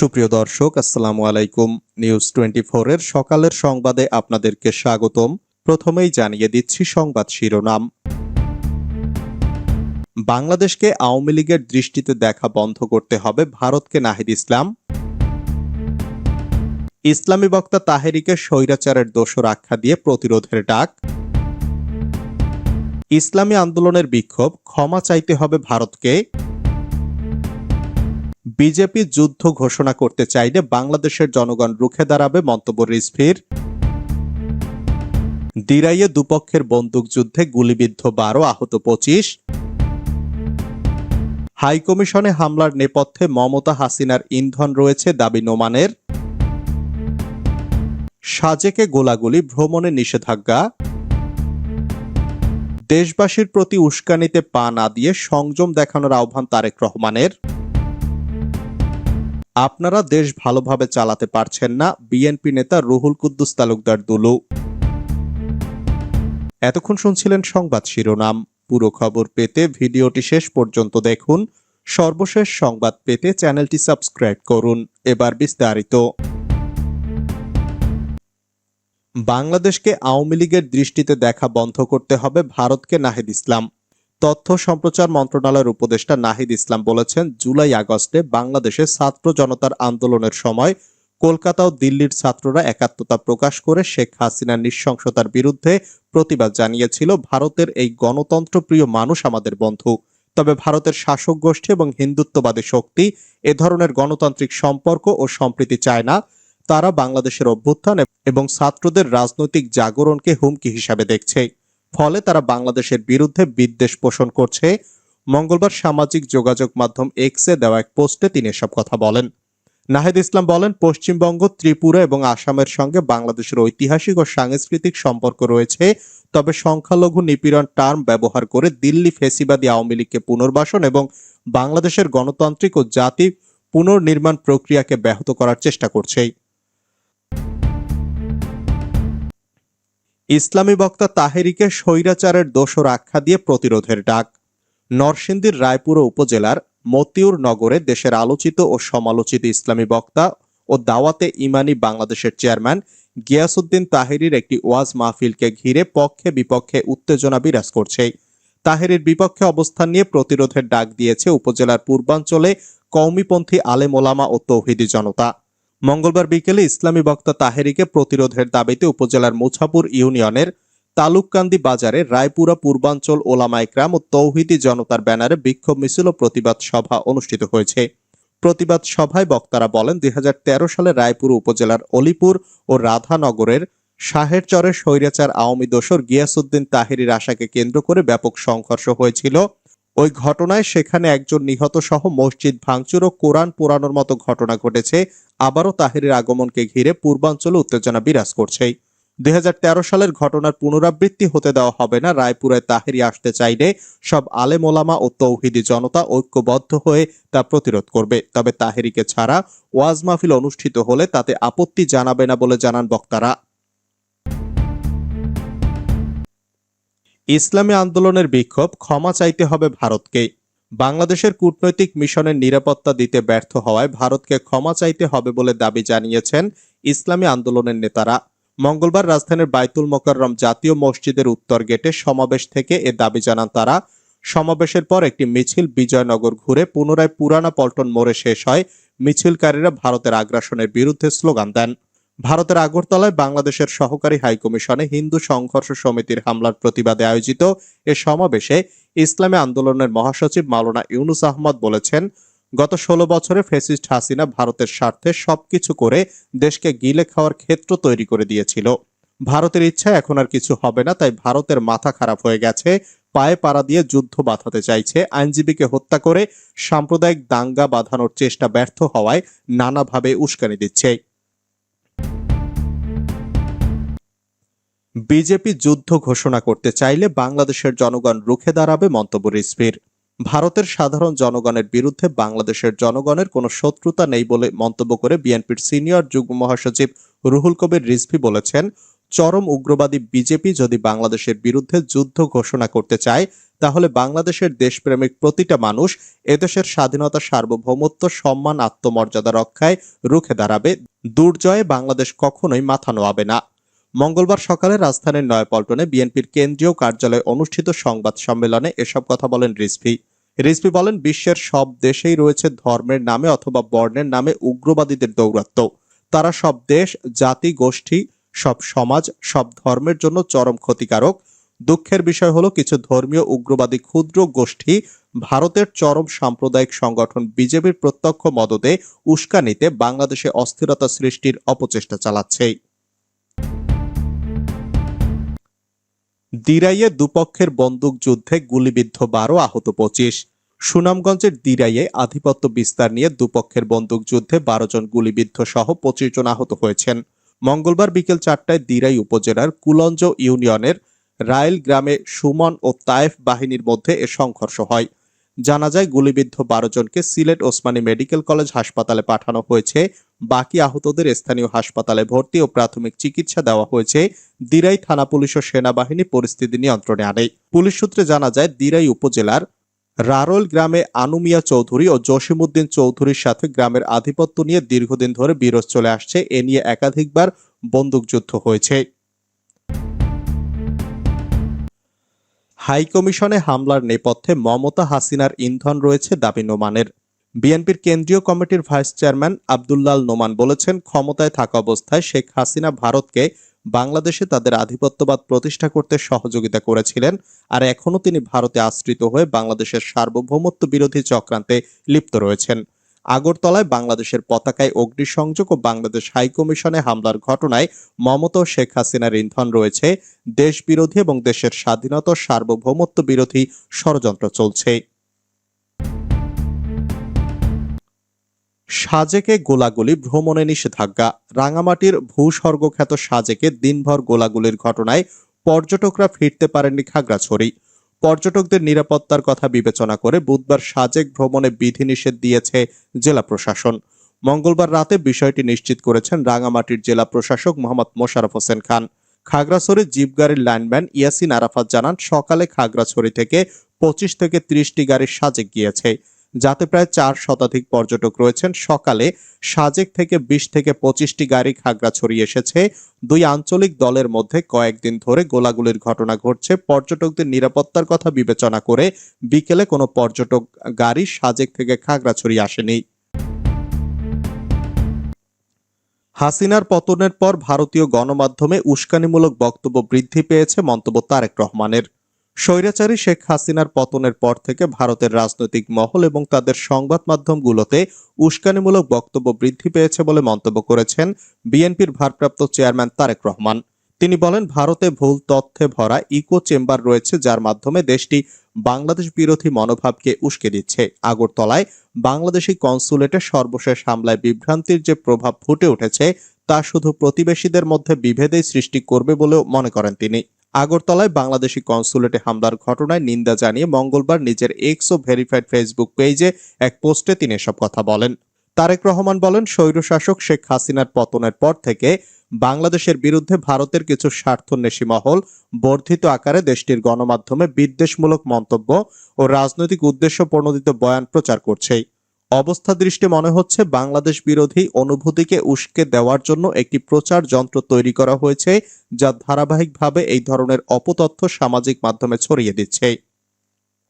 সুপ্রিয় দর্শক, আসসালামু আলাইকুম। নিউজ টোয়েন্টি এর সকালের সংবাদে আপনাদেরকে স্বাগতম। প্রথমেই জানিয়ে দিচ্ছি সংবাদ শিরোনাম। বাংলাদেশকে আওয়ামী লীগের দৃষ্টিতে দেখা বন্ধ করতে হবে ভারতকে নাহিদ ইসলাম। ইসলামী বক্তা তাহেরিকে স্বৈরাচারের দোষর আখ্যা দিয়ে প্রতিরোধের ডাক। ইসলামী আন্দোলনের বিক্ষোভ, ক্ষমা চাইতে হবে ভারতকে। বিজেপি যুদ্ধ ঘোষণা করতে চাইলে বাংলাদেশের জনগণ রুখে দাঁড়াবে, মন্তব্য রিজভির। দিরাইয়ে দুপক্ষের বন্দুকযুদ্ধে গুলিবিদ্ধ বারো, আহত পঁচিশ। হাইকমিশনে হামলার নেপথ্যে মমতা হাসিনার ইন্ধন রয়েছে দাবি নোমানের। সাজেকে গোলাগুলি, ভ্রমণে নিষেধাজ্ঞা। দেশবাসীর প্রতি উস্কানিতে পা না দিয়ে সংযম দেখানোর আহ্বান তারেক রহমানের। আপনারা দেশ ভালোভাবে চালাতে পারছেন না, বিএনপি নেতা রুহুল কুদ্দুস তালুকদার দুলু। এতক্ষণ শুনছিলেন সংবাদ শিরোনাম। পুরো খবর পেতে ভিডিওটি শেষ পর্যন্ত দেখুন। সর্বশেষ সংবাদ পেতে চ্যানেলটি সাবস্ক্রাইব করুন। এবার বিস্তারিত। বাংলাদেশকে আওয়ামী লীগের দৃষ্টিতে দেখা বন্ধ করতে হবে ভারতকে নাহিদ ইসলাম। তথ্য সম্প্রচার মন্ত্রণালয়ের উপদেষ্টা নাহিদ ইসলাম বলেছেন, জুলাই আগস্টে বাংলাদেশে ছাত্র জনতার আন্দোলনের সময় কলকাতা ও দিল্লির ছাত্ররা একাত্মতা প্রকাশ করে শেখ হাসিনার নৃশংসতার বিরুদ্ধে প্রতিবাদ জানিয়েছিল, ভারতের এই গণতন্ত্রপ্রিয় মানুষ আমাদের বন্ধু। তবে ভারতের শাসক গোষ্ঠী এবং হিন্দুত্ববাদী শক্তি এ ধরনের গণতান্ত্রিক সম্পর্ক ও সম্প্রীতি চায় না। তারা বাংলাদেশের অভ্যুত্থান এবং ছাত্রদের রাজনৈতিক জাগরণকে হুমকি হিসাবে দেখছে। ফলে তারা বাংলাদেশের বিরুদ্ধে বিদ্বেষ পোষণ করছে। মঙ্গলবার সামাজিক যোগাযোগ মাধ্যম এক্সে দেওয়া এক পোস্টে তিনি এসব কথা বলেন। নাহিদ ইসলাম বলেন, পশ্চিমবঙ্গ, ত্রিপুরা এবং আসামের সঙ্গে বাংলাদেশের ঐতিহাসিক ও সাংস্কৃতিক সম্পর্ক রয়েছে। তবে সংখ্যালঘু নিপীড়ন টার্ম ব্যবহার করে দিল্লি ফেসিবাদী আওয়ামী লীগকে পুনর্বাসন এবং বাংলাদেশের গণতান্ত্রিক ও জাতি পুনর্নির্মাণ প্রক্রিয়াকে ব্যাহত করার চেষ্টা করছে। ইসলামী বক্তা তাহেরিকে স্বৈরাচারের দোষর আখ্যা দিয়ে প্রতিরোধের ডাক। নরসিংদীর রায়পুরা উপজেলার মতিউর নগরে দেশের আলোচিত ও সমালোচিত ইসলামী বক্তা ও দাওয়াতে ইমানি বাংলাদেশের চেয়ারম্যান গিয়াসুদ্দিন তাহেরির একটি ওয়াজ মাহফিলকে ঘিরে পক্ষে বিপক্ষে উত্তেজনা বিরাজ করছে। তাহেরির বিপক্ষে অবস্থান নিয়ে প্রতিরোধের ডাক দিয়েছে উপজেলার পূর্বাঞ্চলে কৌমিপন্থী আলেম ওলামা ও তৌহিদি জনতা। মঙ্গলবার বিকেলে ইসলামী বক্তা তাহেরিকে প্রতিরোধের দাবিতে উপজেলার মুছাপুর ইউনিয়নের তালুককান্দি বাজারে রায়পুরা পূর্বাঞ্চল ওলামা ইকরাম ও তৌহিদি জনতার ব্যানারে বিক্ষোভ মিছিল ও প্রতিবাদ সভা অনুষ্ঠিত হয়েছে। প্রতিবাদ সভায় বক্তারা বলেন, দুই হাজার তেরো সালে রায়পুর উপজেলার অলিপুর ও রাধানগরের শাহেরচরের স্বৈরাচার আওয়ামী দোসর গিয়াসুদ্দিন তাহেরির আশাকে কেন্দ্র করে ব্যাপক সংঘর্ষ হয়েছিল। ওই ঘটনায় সেখানে একজন নিহত সহ মসজিদ ভাঙচুর ও কোরআন পোড়ানোর মতো ঘটনা ঘটেছে। আবারও তাহেরের আগমনকে ঘিরে পূর্বাঞ্চলে উত্তেজনা বিরাজ করছে। দু হাজার তেরো সালের ঘটনার পুনরাবৃত্তি হতে দেওয়া হবে না। রায়পুরায় তাহেরি আসতে চাইলে সব আলেম ওলামা ও তৌহিদি জনতা ঐক্যবদ্ধ হয়ে তা প্রতিরোধ করবে। তবে তাহেরিকে ছাড়া ওয়াজ মাহফিল অনুষ্ঠিত হলে তাতে আপত্তি জানাবে না বলে জানান বক্তারা। ইসলামী আন্দোলনের বিক্ষোভ ক্ষমা চাইতে হবে ভারতকে। বাংলাদেশের কূটনৈতিক মিশনের নিরাপত্তা দিতে ব্যর্থ হওয়ায় ভারতকে ক্ষমা চাইতে হবে বলে দাবি জানিয়েছেন ইসলামী আন্দোলনের নেতারা। মঙ্গলবার রাজধানীর বাইতুল মোকাররম জাতীয় মসজিদের উত্তর গেটে সমাবেশ থেকে এ দাবি জানান তারা। সমাবেশের পর একটি মিছিল বিজয়নগর ঘুরে পুনরায় পুরানা পল্টন মোড়ে শেষ হয়। মিছিলকারীরা ভারতের আগ্রাসনের বিরুদ্ধে স্লোগান দেন। ভারতের আগরতলায় বাংলাদেশের সহকারী হাইকমিশনে হিন্দু সংঘর্ষ সমিতির হামলার প্রতিবাদে আয়োজিত এ সমাবেশে ইসলামী আন্দোলনের মহাসচিব মাওলানা ইউনুস আহমদ বলেছেন, গত ষোলো বছরে ফেসিস্ট হাসিনা ভারতের স্বার্থে সবকিছু করে দেশকে গিলে খাওয়ার ক্ষেত্র তৈরি করে দিয়েছিল। ভারতের ইচ্ছা এখন আর কিছু হবে না, তাই ভারতের মাথা খারাপ হয়ে গেছে, পায়ে পাড়া দিয়ে যুদ্ধ বাঁধাতে চাইছে। আইনজীবীকে হত্যা করে সাম্প্রদায়িক দাঙ্গা বাঁধানোর চেষ্টা ব্যর্থ হওয়ায় নানাভাবে উস্কানি দিচ্ছে। বিজেপি যুদ্ধ ঘোষণা করতে চাইলে বাংলাদেশের জনগণ রুখে দাঁড়াবে, মন্তব্য রিজভির। ভারতের সাধারণ জনগণের বিরুদ্ধে বাংলাদেশের জনগণের কোনো শত্রুতা নেই বলে মন্তব্য করে বিএনপির সিনিয়র যুগ্ম মহাসচিব রুহুল কবির রিজভি বলেছেন, চরম উগ্রবাদী বিজেপি যদি বাংলাদেশের বিরুদ্ধে যুদ্ধ ঘোষণা করতে চায়, তাহলে বাংলাদেশের দেশপ্রেমিক প্রতিটা মানুষ এদেশের স্বাধীনতা, সার্বভৌমত্ব, সম্মান, আত্মমর্যাদা রক্ষায় রুখে দাঁড়াবে। দুর্জয়ে বাংলাদেশ কখনোই মাথা নোয়াবে না। মঙ্গলবার সকালে রাজধানীর নয়াপল্টনে বিএনপির কেন্দ্রীয় কার্যালয়ে অনুষ্ঠিত সংবাদ সম্মেলনে এসব কথা বলেন রিজভি। রিজভি বলেন, বিশ্বের সব দেশেই রয়েছে ধর্মের নামে অথবা বর্ণের নামে উগ্রবাদীদের দৌরাত্ম। তারা সব দেশ, জাতি, গোষ্ঠী, সব সমাজ, সব ধর্মের জন্য চরম ক্ষতিকারক। দুঃখের বিষয় হলো, কিছু ধর্মীয় উগ্রবাদী ক্ষুদ্র গোষ্ঠী ভারতের চরম সাম্প্রদায়িক সংগঠন বিজেপির প্রত্যক্ষ মদতে উস্কানিতে বাংলাদেশে অস্থিরতা সৃষ্টির অপচেষ্টা চালাচ্ছে। দিরাইয়ে দুপক্ষের বন্দুক যুদ্ধে গুলিবিদ্ধ বারো আহত পঁচিশ। সুনামগঞ্জের দিরাইয়ে আধিপত্য বিস্তার নিয়ে দুপক্ষের বন্দুক যুদ্ধে বারো জন গুলিবিদ্ধ সহ পঁচিশ জন আহত হয়েছেন। মঙ্গলবার বিকেল চারটায় দিরাই উপজেলার কুলঞ্জ ইউনিয়নের রায়েল গ্রামে সুমন ও তায়েফ বাহিনীর মধ্যে এ সংঘর্ষ হয়। জানা যায়, গুলিবিদ্ধ বারো জনকে সিলেট ওসমানী মেডিকেল কলেজ হাসপাতালে পাঠানো হয়েছে। বাকি আহতদের স্থানীয় হাসপাতালে ভর্তি ও প্রাথমিক চিকিৎসা দেওয়া হয়েছে। দিরাই থানা পুলিশ ও সেনাবাহিনী পরিস্থিতি নিয়ন্ত্রণে আনে। পুলিশ সূত্রে জানা যায়, দিরাই উপজেলার রারোল গ্রামে আনুমিয়া চৌধুরী ও জসিমউদ্দিন চৌধুরীর সাথে গ্রামের আধিপত্য নিয়ে দীর্ঘদিন ধরে বিরোধ চলে আসছে। এ নিয়ে একাধিকবার বন্দুকযুদ্ধ হয়েছে। হাইকমিশনে হামলার নেপথ্যে মমতা হাসিনার ইন্ধন রয়েছে দাবি নোমানের। বিএনপির কেন্দ্রীয় কমিটির ভাইস চেয়ারম্যান আব্দুল্লাল নোমান বলেছেন, ক্ষমতায় থাকা অবস্থায় শেখ হাসিনা ভারতকে বাংলাদেশে তাদের আধিপত্যবাদ প্রতিষ্ঠা করতে সহযোগিতা করেছিলেন আর এখনও তিনি ভারতে আশ্রিত হয়ে বাংলাদেশের সার্বভৌমত্ব বিরোধী চক্রান্তে লিপ্ত রয়েছেন। আগরতলায় বাংলাদেশের পতাকায় অগ্নিসংযোগ ও বাংলাদেশ হাইকমিশনে হামলার ঘটনায় মমতা শেখ হাসিনার ইন্ধন রয়েছে। দেশ বিরোধী এবং দেশের স্বাধীনতা সার্বভৌমত্ব বিরোধী ষড়যন্ত্র চলছে। সাজেকে গোলাগুলি ভ্রমণে নিষেধাজ্ঞা। রাঙামাটির ভূস্বর্গখ্যাত সাজেকে দিনভর গোলাগুলির ঘটনায় পর্যটকরা ফিরতে পারেননি খাগড়াছড়ি। পর্যটকদের নিরাপত্তার কথা বিবেচনা করে বুধবার সাজেক ভ্রমণে বিধিনিষেধ দিয়েছে জেলা প্রশাসন। মঙ্গলবার রাতে বিষয়টি নিশ্চিত করেছেন রাঙামাটির জেলা প্রশাসক মোহাম্মদ মোশারফ হোসেন খান। খাগড়াছড়ি জিপ গাড়ির লাইনম্যান ইয়াসিন আরাফাত জানান, সকালে খাগড়াছড়ি থেকে পঁচিশ থেকে ত্রিশটি গাড়ি সাজেক গিয়েছে। যাতে প্রায় চার শতাধিক পর্যটক রয়েছেন। সকালে সাজেক থেকে বিশ থেকে পঁচিশটি গাড়ি খাগড়াছড়ি এসেছে। দুই আঞ্চলিক দলের মধ্যে কয়েকদিন ধরে গোলাগুলির ঘটনা ঘটছে। পর্যটকদের নিরাপত্তার কথা বিবেচনা করে বিকেলে কোনো পর্যটক গাড়ি সাজেক থেকে খাগড়াছড়ি আসেনি। হাসিনার পতনের পর ভারতীয় গণমাধ্যমে উস্কানিমূলক বক্তব্য বৃদ্ধি পেয়েছে মন্তব্য তারেক রহমানের। স্বৈরাচারী শেখ হাসিনার পতনের পর থেকে ভারতের রাজনৈতিক মহল এবং তাদের সংবাদ মাধ্যমগুলোতে উস্কানিমূলক বক্তব্য বৃদ্ধি পেয়েছে বলে মন্তব্য করেছেন বিএনপির ভারপ্রাপ্ত চেয়ারম্যান তারেক রহমান। তিনি বলেন, ভারতে ভুল তথ্যে ভরা ইকো চেম্বার রয়েছে যার মাধ্যমে দেশটি বাংলাদেশ বিরোধী মনোভাবকে উস্কে দিচ্ছে। আগরতলায় বাংলাদেশি কনসুলেটে সর্বশেষ হামলায় বিভ্রান্তির যে প্রভাব ফুটে উঠেছে, তা শুধু প্রতিবেশীদের মধ্যে বিভেদেই সৃষ্টি করবে বলেও মনে করেন তিনি। আগরতলায় বাংলাদেশি কনসুলেটে হামলার ঘটনায় নিন্দা জানিয়ে মঙ্গলবার নিজের এক্স ও ভেরিফাইড ফেসবুক পেজে এক পোস্টে তিনি এসব কথা বলেন। তারেক রহমান বলেন, স্বৈরশাসক শেখ হাসিনার পতনের পর থেকে বাংলাদেশের বিরুদ্ধে ভারতের কিছু স্বার্থন্বেষী মহল বর্ধিত আকারে দেশটির গণমাধ্যমে বিদ্বেষমূলক মন্তব্য ও রাজনৈতিক উদ্দেশ্য প্রণোদিত বয়ান প্রচার করছে। অবস্থা দৃষ্টি মনে হচ্ছে বাংলাদেশ বিরোধী অনুভূতিকে উস্কে দেওয়ার জন্য একটি প্রচার যন্ত্র তৈরি করা হয়েছে, যা ধারাবাহিকভাবে এই ধরনের অপতথ্য সামাজিক মাধ্যমে ছড়িয়ে দিচ্ছে।